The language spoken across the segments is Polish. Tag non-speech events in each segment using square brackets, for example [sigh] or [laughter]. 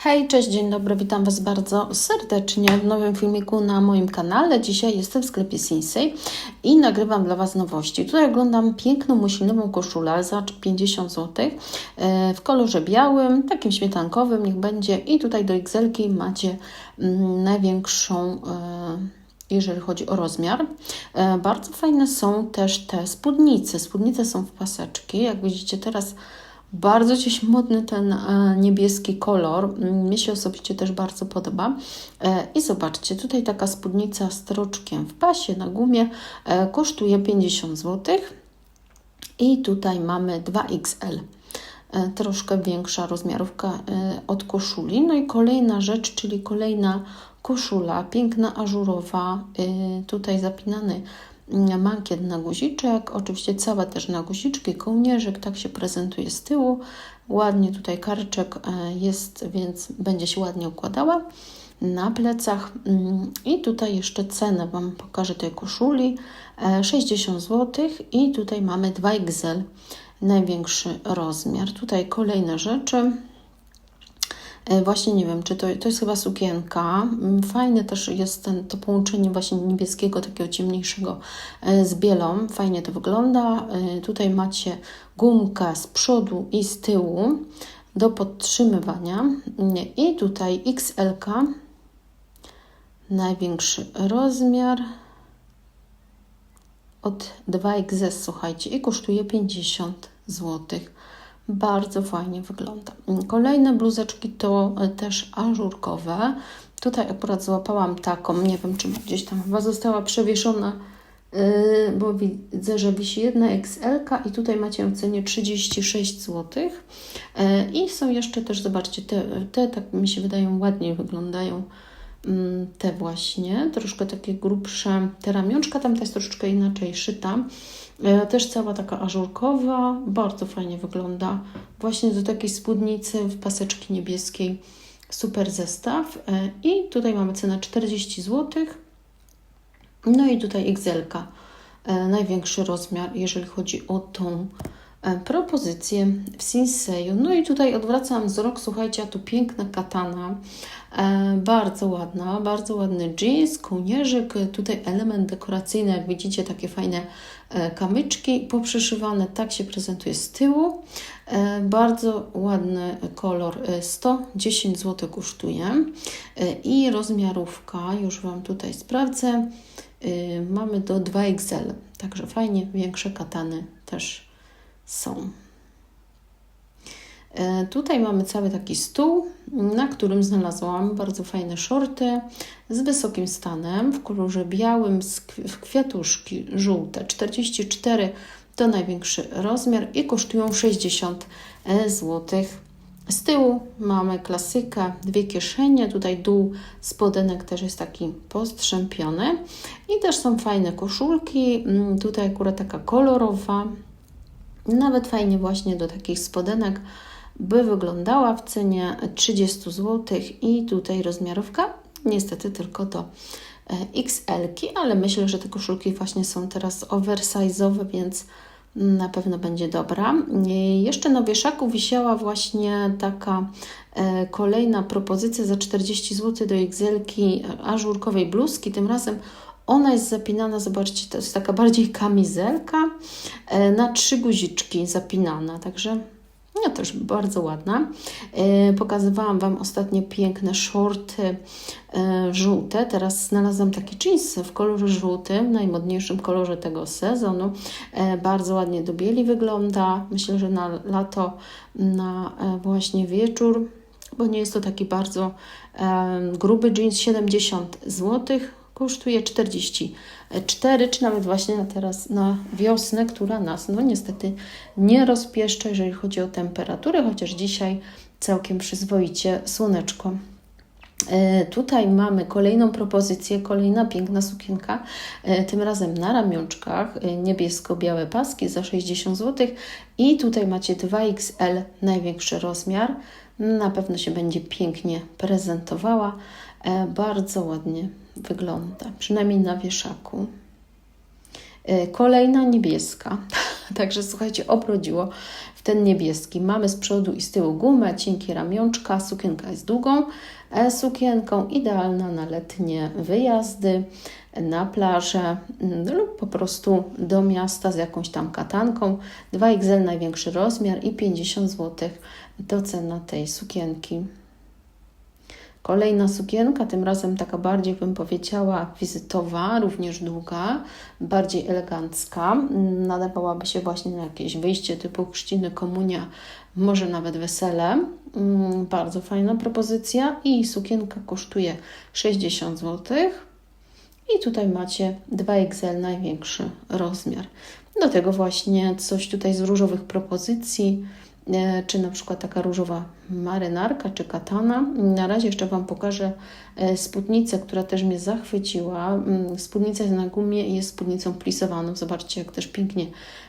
Hej, cześć, dzień dobry, witam Was bardzo serdecznie w nowym filmiku na moim kanale. Dzisiaj jestem w sklepie Sinsei i nagrywam dla Was nowości. Tutaj oglądam piękną muślinową koszulę za 50 zł e, w kolorze białym, takim śmietankowym niech będzie i tutaj do XL macie mm, największą e, jeżeli chodzi o rozmiar. E, bardzo fajne są też te spódnice. Spódnice są w paseczki. Jak widzicie teraz bardzo dziś modny ten e, niebieski kolor. Mm, Mnie się osobiście też bardzo podoba. E, I zobaczcie, tutaj taka spódnica z troczkiem w pasie na gumie e, kosztuje 50 zł. I tutaj mamy 2XL. E, Troszkę większa rozmiarówka od koszuli. No i kolejna rzecz, czyli kolejna koszula, piękna ażurowa, tutaj zapinany mm, mankiet na guziczek, oczywiście cała też na guziczki, kołnierzyk, tak się prezentuje z tyłu. Ładnie tutaj karczek e, jest, więc będzie się ładnie układała na plecach. Mm, I tutaj jeszcze cenę Wam pokażę tej koszuli. E, 60 zł i tutaj mamy 2XL, największy rozmiar. Tutaj kolejne rzeczy. E, Właśnie nie wiem, czy to, to jest chyba sukienka. Mm, Fajne też jest ten, to połączenie właśnie niebieskiego, takiego ciemniejszego e, z bielą. Fajnie to wygląda. E, Tutaj macie gumkę z przodu i z tyłu do podtrzymywania. Nie, I tutaj XL, największy rozmiar od 2XS, słuchajcie, i kosztuje 50 zł. Bardzo fajnie wygląda. Kolejne bluzeczki to e, też ażurkowe. Tutaj akurat złapałam taką, nie wiem czy gdzieś tam chyba została przewieszona, yy, bo widzę, że wisi jedna XL i tutaj macie w cenie 36 zł. Yy, I są jeszcze też, zobaczcie, te, te tak mi się wydają ładniej wyglądają mm, te właśnie, troszkę takie grubsze, te ramionczka, tam to jest troszeczkę inaczej szyta. E, Też cała taka ażurkowa, bardzo fajnie wygląda. Właśnie do takiej spódnicy w paseczki niebieskiej. Super zestaw. E, I tutaj mamy cenę 40 zł. No i tutaj XL, największy rozmiar, jeżeli chodzi o tą e, propozycję w Sinseju. No i tutaj odwracam wzrok, słuchajcie, a tu piękna katana, e, bardzo ładna, bardzo ładny jeans, kołnierzyk, tutaj element dekoracyjny, jak widzicie, takie fajne e, kamyczki poprzyszywane, tak się prezentuje z tyłu. E, bardzo ładny kolor, e, 110 zł kosztuje. E, i rozmiarówka, już Wam tutaj sprawdzę, mamy do 2XL, także fajnie, większe katany też są. E, Tutaj mamy cały taki stół, na którym znalazłam bardzo fajne shorty z wysokim stanem w kolorze białym, w kwiatuszki żółte. 44 to największy rozmiar i kosztują 60 zł. Z tyłu mamy klasykę, dwie kieszenie, tutaj dół spodenek też jest taki postrzępiony i też są fajne koszulki, Mm, tutaj akurat taka kolorowa, nawet fajnie właśnie do takich spodenek by wyglądała w cenie 30 zł i tutaj rozmiarówka? Niestety tylko do e, XL, ale myślę, że te koszulki właśnie są teraz oversize'owe, więc na pewno będzie dobra. E, Jeszcze na wieszaku wisiała właśnie taka e, kolejna propozycja za 40 zł do XL ażurkowej bluzki, tym razem ona jest zapinana, zobaczcie, to jest taka bardziej kamizelka e, na trzy guziczki zapinana, także no też bardzo ładna. E, Pokazywałam Wam ostatnio piękne shorty e, żółte. Teraz znalazłam takie jeansy w kolorze żółtym, najmodniejszym kolorze tego sezonu. Bardzo ładnie do bieli wygląda. Myślę, że na lato, na właśnie wieczór, bo nie jest to taki bardzo gruby jeans, 70 zł kosztuje 44, czy nawet właśnie na teraz na wiosnę, która nas no niestety nie rozpieszcza, jeżeli chodzi o temperaturę, chociaż dzisiaj całkiem przyzwoicie słoneczko. E, Tutaj mamy kolejną propozycję, kolejna piękna sukienka, e, tym razem na ramionczkach, e, niebiesko-białe paski za 60 zł i tutaj macie 2XL, największy rozmiar. Na pewno się będzie pięknie prezentowała, bardzo ładnie wygląda, przynajmniej na wieszaku. E, Kolejna niebieska. [laughs] Także słuchajcie, obrodziło w ten niebieski. Mamy z przodu i z tyłu gumę, cienkie ramionczka, sukienka jest długą e, sukienką, idealna na letnie wyjazdy, na plażę mm, lub po prostu do miasta z jakąś tam katanką. 2XL największy rozmiar i 50 zł to cena tej sukienki. Kolejna sukienka, tym razem taka bardziej bym powiedziała wizytowa, również długa, bardziej elegancka. Nadawałaby się właśnie na jakieś wyjście typu chrzciny, komunia, może nawet wesele. Mm, bardzo fajna propozycja i sukienka kosztuje 60 zł. I tutaj macie 2XL największy rozmiar. Do tego właśnie coś tutaj z różowych propozycji czy na przykład taka różowa marynarka, czy katana. Na razie jeszcze Wam pokażę e, spódnicę, która też mnie zachwyciła. Mm, spódnica na gumie i jest spódnicą plisowaną. Zobaczcie, jak też pięknie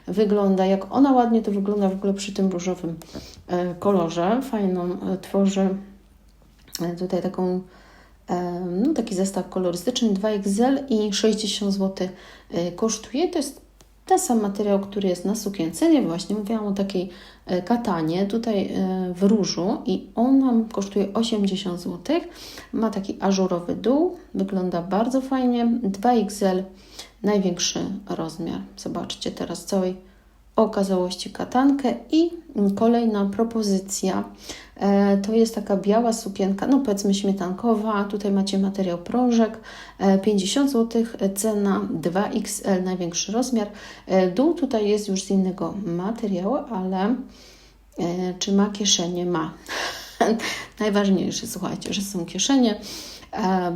wygląda, jak ona ładnie to wygląda w ogóle przy tym różowym e, kolorze. Fajną tworzy tutaj taką no, taki zestaw kolorystyczny 2XL i 60 zł kosztuje. To jest ten sam materiał, który jest na sukience. Ja właśnie mówiłam o takiej e, katanie tutaj e, w różu i ona kosztuje 80 zł. Ma taki ażurowy dół, wygląda bardzo fajnie. 2XL, największy rozmiar. Zobaczcie teraz całej okazałości katankę i kolejna propozycja e, to jest taka biała sukienka, no powiedzmy śmietankowa, tutaj macie materiał prążek, 50 zł, cena 2XL, największy rozmiar. E, dół tutaj jest już z innego materiału, ale e, czy ma kieszenie? Ma. [laughs] Najważniejsze, słuchajcie, że są kieszenie.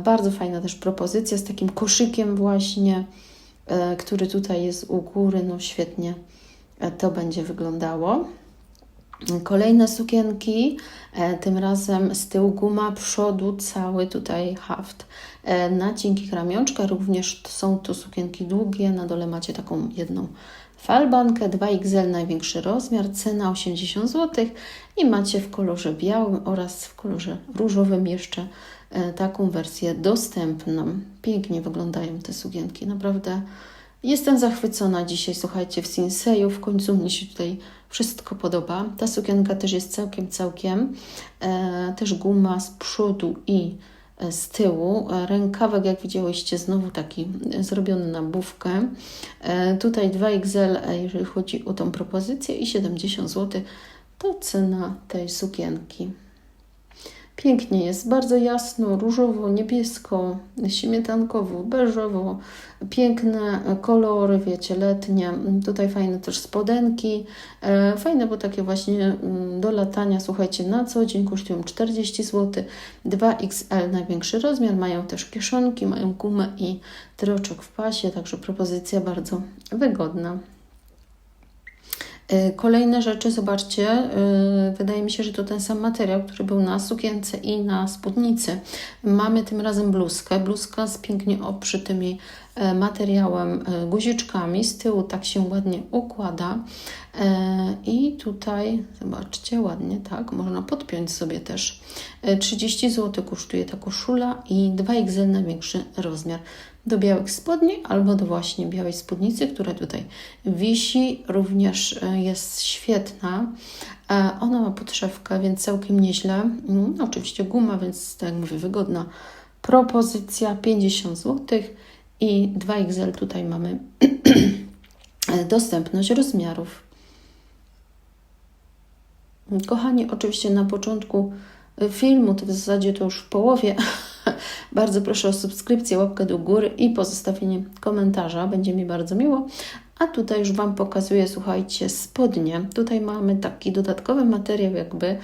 Bardzo fajna też propozycja z takim koszykiem właśnie, który tutaj jest u góry, no świetnie to będzie wyglądało. Kolejne sukienki, e, tym razem z tyłu guma, przodu cały tutaj haft e, na cienkich ramionczkach. Również są to sukienki długie, na dole macie taką jedną falbankę, 2XL największy rozmiar, cena 80 zł i macie w kolorze białym oraz w kolorze różowym jeszcze e, taką wersję dostępną. Pięknie wyglądają te sukienki, naprawdę Jestem zachwycona dzisiaj, słuchajcie, w Sinseju. W końcu mnie się tutaj wszystko podoba. Ta sukienka też jest całkiem, całkiem. E, też guma z przodu i e, z tyłu. E, rękawek, jak widziałyście, znowu taki e, zrobiony na bówkę. E, tutaj 2XL, jeżeli chodzi o tą propozycję i 70 zł to cena tej sukienki. Pięknie jest, bardzo jasno, różowo, niebiesko, śmietankowo, beżowo, piękne kolory, wiecie, letnie. Tutaj fajne też spodenki, e, fajne, bo takie właśnie mm, do latania, słuchajcie, na co dzień kosztują 40 zł, 2XL największy rozmiar, mają też kieszonki, mają gumę i troczek w pasie, także propozycja bardzo wygodna. E, kolejne rzeczy, zobaczcie, e, wydaje mi się, że to ten sam materiał, który był na sukience i na spódnicy. Mamy tym razem bluzkę, bluzka z pięknie obszytymi e, materiałem, guziczkami. Z tyłu tak się ładnie układa. I tutaj, zobaczcie, ładnie tak, można podpiąć sobie też. 30 zł kosztuje ta koszula i 2XL największy rozmiar do białych spodni albo do właśnie białej spódnicy, która tutaj wisi. Również e, jest świetna. E, ona ma podszewkę, więc całkiem nieźle. Mm, no, oczywiście guma, więc tak jak mówię, wygodna propozycja 50 zł i 2XL tutaj mamy [clears throat] dostępność rozmiarów. Kochani, oczywiście na początku filmu, to w zasadzie to już w połowie, [laughs] [laughs] bardzo proszę o subskrypcję, łapkę do góry i pozostawienie komentarza, będzie mi bardzo miło. A tutaj już Wam pokazuję, słuchajcie, spodnie. Tutaj mamy taki dodatkowy materiał, jakby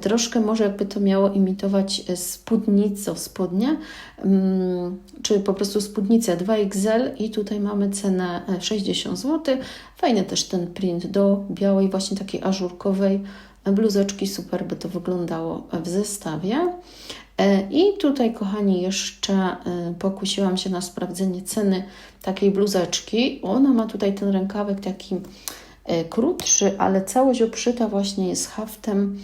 troszkę może jakby to miało imitować spódnicę, spodnie, um, czy po prostu spódnicę 2XL i tutaj mamy cenę 60 zł. Fajny też ten print do białej, właśnie takiej ażurkowej bluzeczki, super by to wyglądało w zestawie. E, I tutaj, kochani, jeszcze e, pokusiłam się na sprawdzenie ceny takiej bluzeczki. Ona ma tutaj ten rękawek taki e, krótszy, ale całość obszyta właśnie jest haftem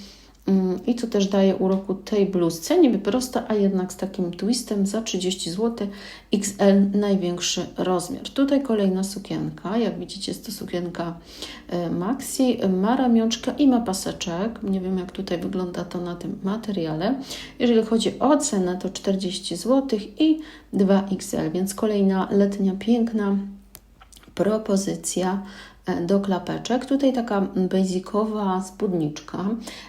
I co też daje uroku tej bluzce, niby prosta, a jednak z takim twistem za 30 zł, XL największy rozmiar. Tutaj kolejna sukienka, jak widzicie jest to sukienka e, maxi, ma ramionczka i ma paseczek. Nie wiem jak tutaj wygląda to na tym materiale. Jeżeli chodzi o cenę to 40 zł i 2XL, więc kolejna letnia piękna propozycja do klapeczek. Tutaj taka basicowa spódniczka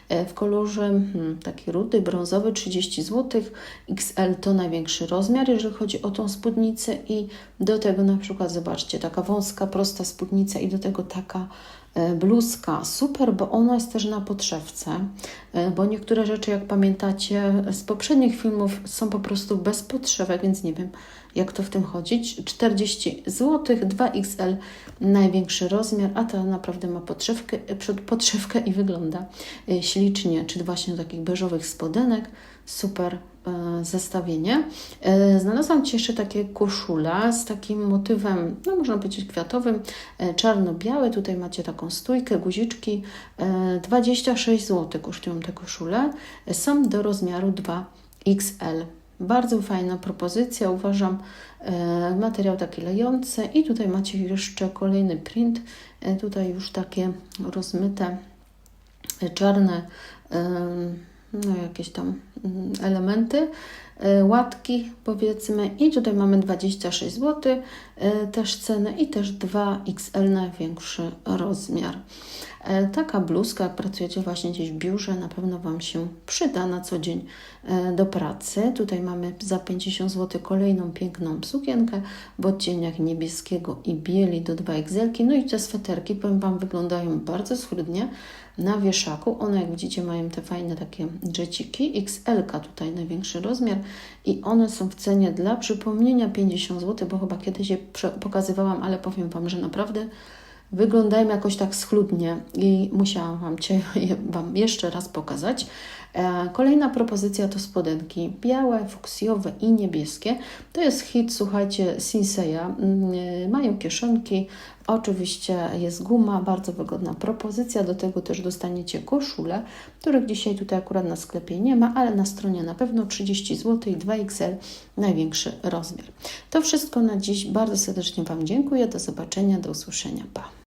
e, w kolorze hmm, taki rudy, brązowy, 30 zł. XL to największy rozmiar, jeżeli chodzi o tą spódnicę i do tego na przykład zobaczcie, taka wąska, prosta spódnica i do tego taka e, bluzka. Super, bo ona jest też na podszewce, bo niektóre rzeczy, jak pamiętacie z poprzednich filmów, są po prostu bez podszewek, więc nie wiem, jak to w tym chodzić. 40 zł, 2XL największy rozmiar, a ta naprawdę ma podszewkę, podszewkę i wygląda e, ślicznie, czy właśnie do takich beżowych spodenek. Super e, zestawienie. E, znalazłam Ci jeszcze takie koszule z takim motywem, no można powiedzieć kwiatowym, czarno-białe. Tutaj macie taką stójkę, guziczki. 26 zł kosztują te koszule. Są do rozmiaru 2XL. Bardzo fajna propozycja, uważam. E, materiał taki lejący i tutaj macie jeszcze kolejny print. E, tutaj już takie rozmyte, e, czarne, no jakieś tam elementy, łatki powiedzmy i tutaj mamy 26 zł też cenę i też 2XL największy rozmiar. E, taka bluzka, jak pracujecie właśnie gdzieś w biurze, na pewno Wam się przyda na co dzień e, do pracy. Tutaj mamy za 50 zł kolejną piękną sukienkę w odcieniach niebieskiego i bieli do 2XL. No i te sweterki, powiem Wam, wyglądają bardzo schludnie na wieszaku. One, jak widzicie, mają te fajne takie dżeciki. XL tutaj największy rozmiar i one są w cenie dla przypomnienia 50 zł, bo chyba kiedyś je pokazywałam, ale powiem Wam, że naprawdę wyglądają jakoś tak schludnie i musiałam Wam, [laughs] wam jeszcze raz pokazać. E, kolejna propozycja to spodenki białe, fuksjowe i niebieskie. To jest hit, słuchajcie, Sinseya. Mm, e, mają kieszonki, oczywiście jest guma, bardzo wygodna propozycja. Do tego też dostaniecie koszule, których dzisiaj tutaj akurat na sklepie nie ma, ale na stronie na pewno 30 zł i 2XL największy rozmiar. To wszystko na dziś. Bardzo serdecznie Wam dziękuję. Do zobaczenia, do usłyszenia. Pa!